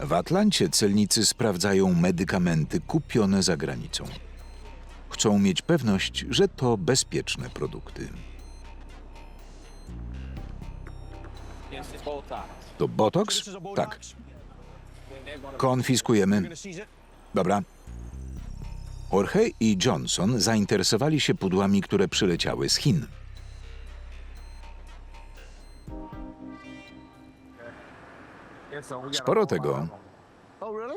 W Atlancie celnicy sprawdzają medykamenty kupione za granicą. Chcą mieć pewność, że to bezpieczne produkty. To botox? Tak. Konfiskujemy. Dobra. Jorge i Johnson zainteresowali się pudłami, które przyleciały z Chin. Sporo tego.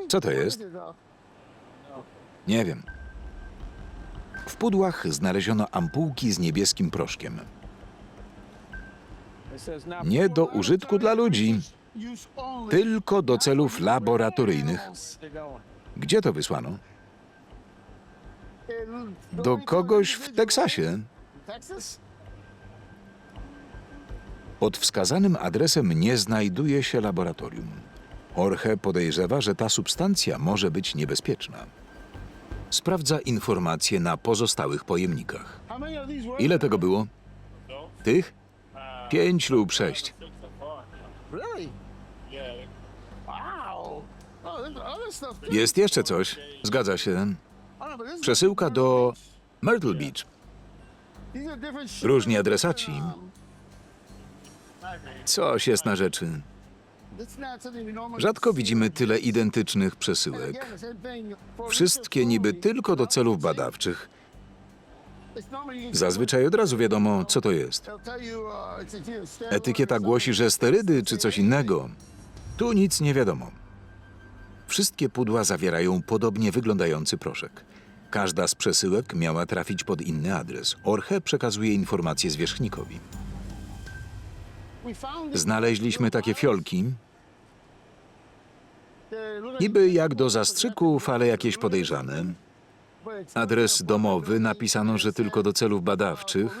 Co to jest? Nie wiem. W pudłach znaleziono ampułki z niebieskim proszkiem. Nie do użytku dla ludzi, tylko do celów laboratoryjnych. Gdzie to wysłano? Do kogoś w Teksasie. Pod wskazanym adresem nie znajduje się laboratorium. Jorge podejrzewa, że ta substancja może być niebezpieczna. Sprawdza informacje na pozostałych pojemnikach. Ile tego było? Tych? Pięć lub sześć. Jest jeszcze coś. Zgadza się. Przesyłka do Myrtle Beach. Różni adresaci. Coś jest na rzeczy. Rzadko widzimy tyle identycznych przesyłek. Wszystkie niby tylko do celów badawczych. Zazwyczaj od razu wiadomo, co to jest. Etykieta głosi, że sterydy czy coś innego. Tu nic nie wiadomo. Wszystkie pudła zawierają podobnie wyglądający proszek. Każda z przesyłek miała trafić pod inny adres. Orche przekazuje informacje zwierzchnikowi. Znaleźliśmy takie fiolki, niby jak do zastrzyków, ale jakieś podejrzane. Adres domowy napisano, że tylko do celów badawczych,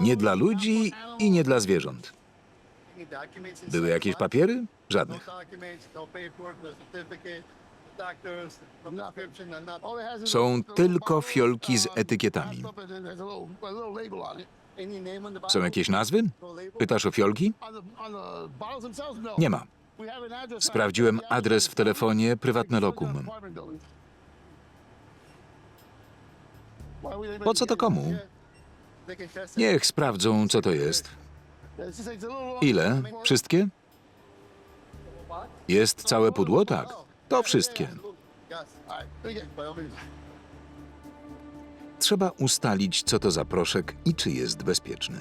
nie dla ludzi i nie dla zwierząt. Były jakieś papiery? Żadnych. Są tylko fiolki z etykietami. Są jakieś nazwy? Pytasz o fiolki? Nie ma. Sprawdziłem adres w telefonie, prywatne lokum. Po co to komu? Niech sprawdzą, co to jest. Ile? Wszystkie? Jest całe pudło? Tak. To wszystkie. Trzeba ustalić, co to za proszek i czy jest bezpieczny.